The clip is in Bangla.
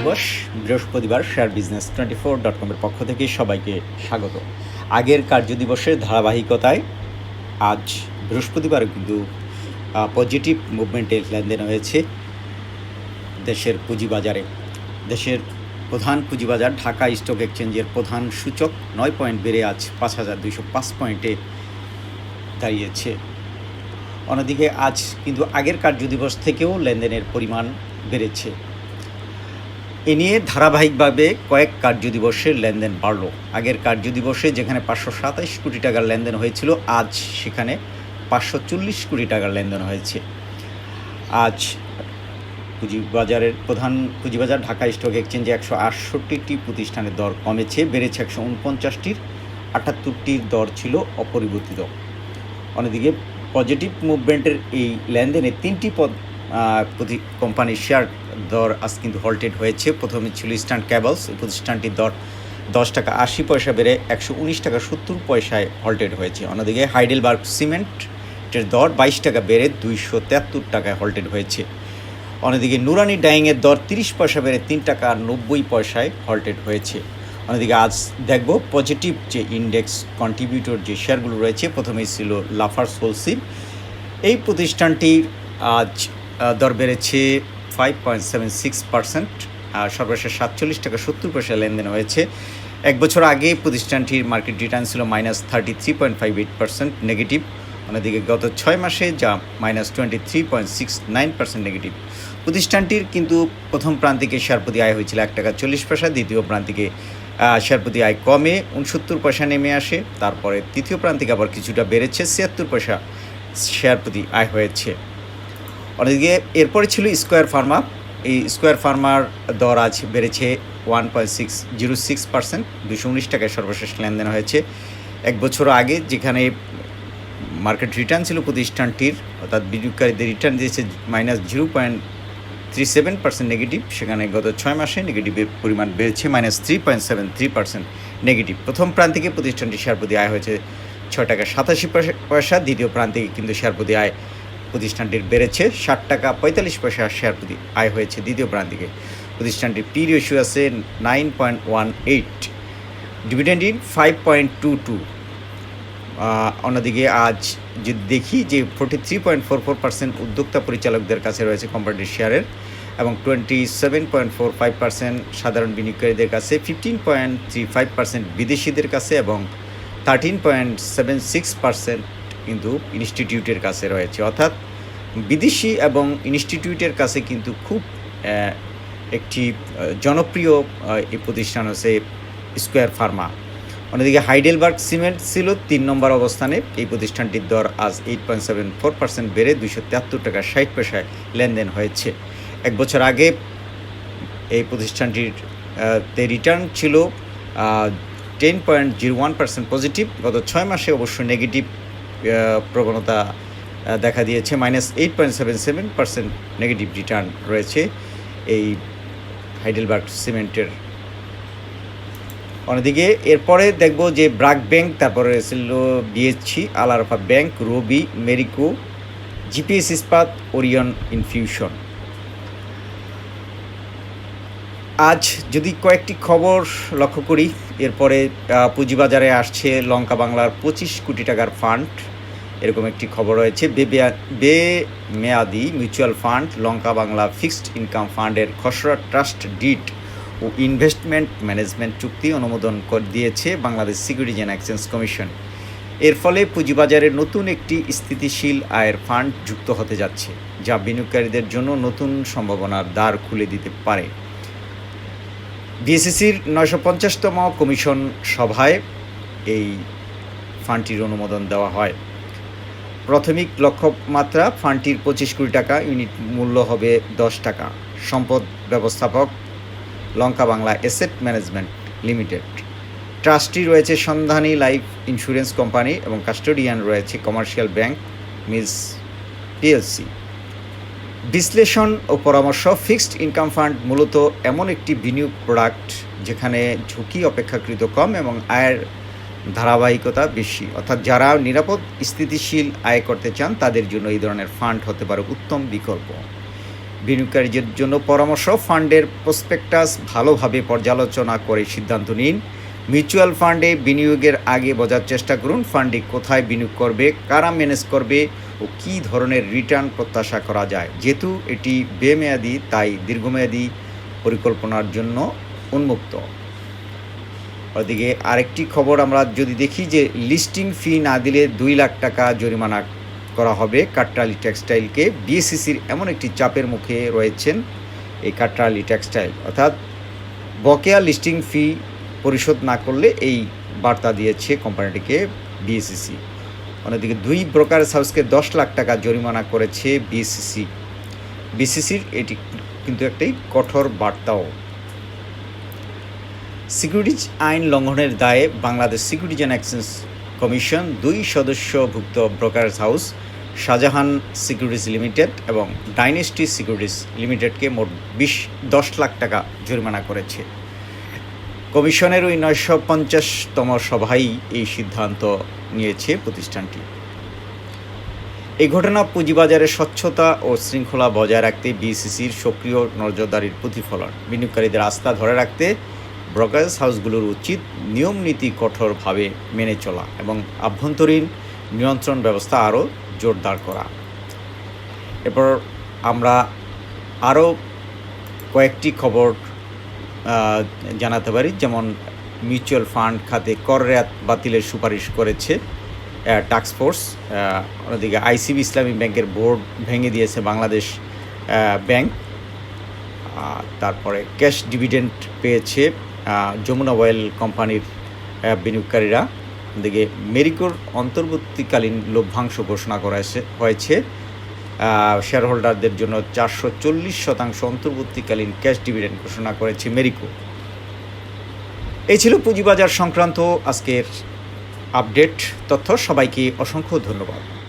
দিবস, বৃহস্পতিবার share business twenty four dot কমের পক্ষ থেকে সবাইকে স্বাগত। আগের কার্যদিবসের ধারাবাহিকতায় আজ বৃহস্পতিবার কিন্তু পজিটিভ মুভমেন্টের লেনদেন হয়েছে দেশের পুঁজিবাজারে। দেশের প্রধান পুঁজিবাজার ঢাকা স্টক এক্সচেঞ্জের প্রধান সূচক নয় পয়েন্ট বেড়ে আজ পাঁচ হাজার দুইশো পাঁচ পয়েন্টে দাঁড়িয়েছে। অন্যদিকে আজ কিন্তু আগের কার্যদিবস থেকেও লেনদেনের পরিমাণ বেড়েছে। এ নিয়ে ধারাবাহিকভাবে কয়েক কার্য দিবসের লেনদেন বাড়ল। আগের কার্য দিবসে যেখানে পাঁচশো সাতাইশ কোটি টাকার লেনদেন হয়েছিল, আজ সেখানে পাঁচশো চল্লিশ কোটি টাকার লেনদেন হয়েছে। আজ পুঁজিবাজারের প্রধান পুঁজিবাজার ঢাকা স্টক এক্সচেঞ্জে একশো আটষট্টিটি প্রতিষ্ঠানের দর কমেছে, বেড়েছে একশো উনপঞ্চাশটির, আটাত্তরটির দর ছিল অপরিবর্তিত। অন্যদিকে পজিটিভ মুভমেন্টের এই লেনদেনে তিনটি পদ প্রতি কোম্পানির শেয়ার দর আজ কিন্তু হল্টেড হয়েছে। প্রথমে ছিল ইস্টার্ন ক্যাবলস এই প্রতিষ্ঠানটির দর দশ টাকা আশি পয়সা বেড়ে একশো উনিশ টাকা সত্তর পয়সায় হল্টেড হয়েছে। অন্যদিকে হাইডেলবার্গ সিমেন্টের দর বাইশ টাকা বেড়ে দুইশো তেহাত্তর টাকায় হল্টেড হয়েছে। অন্যদিকে নুরানি ডাইংয়ের দর তিরিশ পয়সা বেড়ে তিন টাকা নব্বই পয়সায় হল্টেড হয়েছে। অন্যদিকে আজ দেখব পজিটিভ যে ইন্ডেক্স কন্ট্রিবিউটর যে শেয়ারগুলো রয়েছে, প্রথমেই ছিল লাফার্স হোলসিল এই প্রতিষ্ঠানটির আজ দর বেড়েছে five point seven six percent সর্বশেষ সাতচল্লিশ টাকা সত্তর পয়সা লেনদেন হয়েছে। এক বছর আগে প্রতিষ্ঠানটির মার্কেট রিটার্ন ছিল minus thirty three point five eight percent negative. অন্যদিকে গত ছয় মাসে যা minus twenty three point six nine percent negative. প্রতিষ্ঠানটির কিন্তু প্রথম প্রান্তিকে শেয়ার প্রতি আয় হয়েছিল এক টাকা চল্লিশ পয়সা, দ্বিতীয় প্রান্তিকে শেয়ার প্রতি আয় কমে উনসত্তর পয়সা নেমে আসে। তারপরে তৃতীয় প্রান্তিকে আবার কিছুটা বেড়েছে, ছিয়াত্তর পয়সা শেয়ার প্রতি আয় হয়েছে। অন্যদিকে এরপরে ছিল স্কোয়ার ফার্মা এই স্কোয়ার ফার্মার দর আজ বেড়েছে one point six zero six percent দুশো উনিশ টাকায় সর্বশেষ লেনদেন হয়েছে। এক বছর আগে যেখানে মার্কেট রিটার্ন ছিল প্রতিষ্ঠানটির, অর্থাৎ বিনিয়োগকারীদের রিটার্ন দিয়েছে minus zero point three seven percent negative সেখানে গত ছয় মাসে নেগেটিভের পরিমাণ বেড়েছে minus three point seven three percent negative প্রথম প্রান্তিকে প্রতিষ্ঠানটি শেয়ার প্রতি আয় হয়েছে ছয় টাকা সাতাশি পয়সা, দ্বিতীয় প্রান্তিকে কিন্তু শেয়ার প্রতি আয় প্রতিষ্ঠানটির বেড়েছে ষাট টাকা পঁয়তাল্লিশ পয়সা শেয়ার প্রতি আয় হয়েছে দ্বিতীয় প্রান্তিকে প্রতিষ্ঠানটির পি রেশিও আছে nine point one eight dividend in five point two two অন্যদিকে আজ যদি দেখি যে forty three point four four percent উদ্যোক্তা পরিচালকদের কাছে রয়েছে কোম্পানির শেয়ারের এবং twenty seven point four five percent সাধারণ বিনিয়োগকারীদের কাছে fifteen point three five percent বিদেশিদের কাছে এবং thirteen point seven six percent কিন্তু ইনস্টিটিউটের কাছে রয়েছে। অর্থাৎ বিদেশি এবং ইনস্টিটিউটের কাছে কিন্তু খুব একটি জনপ্রিয় এই প্রতিষ্ঠান হচ্ছে স্কোয়ার ফার্মা অন্যদিকে হাইডেলবার্গ সিমেন্ট ছিল তিন নম্বর অবস্থানে। এই প্রতিষ্ঠানটির দর আজ eight point seven four percent বেড়ে দুশো তিয়াত্তর টাকা ষাট পয়সায় লেনদেন হয়েছে। এক বছর আগে এই প্রতিষ্ঠানটির তে রিটার্ন ছিল ten point zero one percent positive গত ছয় মাসে অবশ্য নেগেটিভ প্রবণতা দেখা দিয়েছে। Minus eight point seven seven percent negative return রয়েছে এই হাইডেলবার্গ সিমেন্টের অন্যদিকে এরপরে দেখব যে ব্রাক ব্যাংক, তারপরে ছিল BSC Alarafah bank, Robi, Marico, GPS Ispat, Orion infusion. আজ যদি কয়েকটি খবর লক্ষ্য করি, এরপরে পুঁজিবাজারে আসছে লঙ্কা বাংলার পঁচিশ কোটি টাকার ফান্ড। এরকম একটি খবর রয়েছে। বে- মেয়াদি mutual fund, Lanka Bangla fixed income ফান্ডের খসড়া ট্রাস্ট ডিট ও ইনভেস্টমেন্ট ম্যানেজমেন্ট চুক্তি অনুমোদন করে দিয়েছে Bangladesh securities and exchange commission. এর ফলে পুঁজিবাজারে নতুন একটি স্থিতিশীল আয়ের ফান্ড যুক্ত হতে যাচ্ছে, যা বিনিয়োগকারীদের জন্য নতুন সম্ভাবনার দ্বার খুলে দিতে পারে। বিএসসিসির নয়শো পঞ্চাশতম কমিশন সভায় এই ফান্ডটির অনুমোদন দেওয়া হয়। প্রাথমিক লক্ষ্যমাত্রা ফান্ডটির পঁচিশ কোটি টাকা, ইউনিট মূল্য হবে দশ টাকা। সম্পদ ব্যবস্থাপক Lanka Bangla asset management limited. Trustee রয়েছে সন্ধানী লাইফ ইন্স্যুরেন্স কোম্পানি এবং কাস্টোডিয়ান রয়েছে কমার্শিয়াল ব্যাংক মিস পিএলসি। বিশ্লেষণ ও পরামর্শ, ফিক্সড ইনকাম ফান্ড মূলত এমন একটি বিনিয়োগ প্রোডাক্ট যেখানে ঝুঁকি অপেক্ষাকৃত কম এবং আয়ের ধারাবাহিকতা বেশি। অর্থাৎ যারা নিরাপদ, স্থিতিশীল আয় করতে চান, তাদের জন্য এই ধরনের ফান্ড হতে পারে উত্তম বিকল্প। বিনিয়োগকারীদের জন্য পরামর্শ, ফান্ডের প্রসপেক্টাস ভালোভাবে পর্যালোচনা করে সিদ্ধান্ত নিন। মিউচুয়াল ফান্ডে বিনিয়োগের আগে বোঝার চেষ্টা করুন, ফান্ডে কোথায় বিনিয়োগ করবে, কারা ম্যানেজ করবে ও কী ধরনের রিটার্ন প্রত্যাশা করা যায়। যেহেতু এটি বেমেয়াদি, তাই দীর্ঘমেয়াদী পরিকল্পনার জন্য উন্মুক্ত। ওদিকে আরেকটি খবর আমরা যদি দেখি যে লিস্টিং ফি না দিলে দুই লাখ টাকা জরিমানা করা হবে কাটরালি টেক্সটাইলকে। বিএসসিসির এমন একটি চাপের মুখে রয়েছেন এই কাটরালি টেক্সটাইল। অর্থাৎ বকেয়া লিস্টিং ফি পরিশোধ না করলে এই বার্তা দিয়েছে কোম্পানিটিকে বিএসসিসি। অন্যদিকে দুই ব্রোকার হাউসকে দশ লাখ টাকা জরিমানা করেছে বিএসসিসি। বিসিসির এটি কিন্তু একটি কঠোর বার্তাও। সিকিউরিটিজ আইন লঙ্ঘনের দায়ে Bangladesh securities and exchange commission দুই সদস্যভুক্ত brokerage house, Shahjahan securities limited এবং ডাইনেস্টি সিকিউরিটিজ লিমিটেডকে মোট বিশ, দশ লাখ টাকা জরিমানা করেছে। কমিশনের ওই নয়শো পঞ্চাশতম সভাই এই সিদ্ধান্ত নিয়েছে প্রতিষ্ঠানটি। এই ঘটনা পুঁজিবাজারে স্বচ্ছতা ও শৃঙ্খলা বজায় রাখতে বিসিসির সক্রিয় নজরদারির প্রতিফলন। বিনিয়োগকারীদের আস্থা ধরে রাখতে ব্রোকারেজ হাউসগুলোর উচিত নিয়ম নীতি কঠোরভাবে মেনে চলা এবং আভ্যন্তরীণ নিয়ন্ত্রণ ব্যবস্থা আরও জোরদার করা। এরপর আমরা আরও কয়েকটি খবর জানাতে পারি। যেমন মিউচুয়াল ফান্ড খাতে কর রেয়াত বাতিলের সুপারিশ করেছে টাস্ক ফোর্স অন্যদিকে আইসিবি ইসলামী ব্যাংকের বোর্ড ভেঙে দিয়েছে বাংলাদেশ ব্যাংক। তারপরে ক্যাশ ডিভিডেন্ড পেয়েছে যমুনা অয়েল কোম্পানির বিনিয়োগকারীরা দিকে মেরিকোর অন্তর্বর্তীকালীন লভ্যাংশ ঘোষণা করা হয়েছে- শেয়ার হোল্ডারদের জন্য চারশো চল্লিশ শতাংশ অন্তর্বর্তীকালীন ক্যাশ ডিভিডেন্ড ঘোষণা করেছে মেরিকো। এই ছিল পুঁজিবাজার সংক্রান্ত আজকের আপডেট তথ্য সবাইকে অসংখ্য ধন্যবাদ।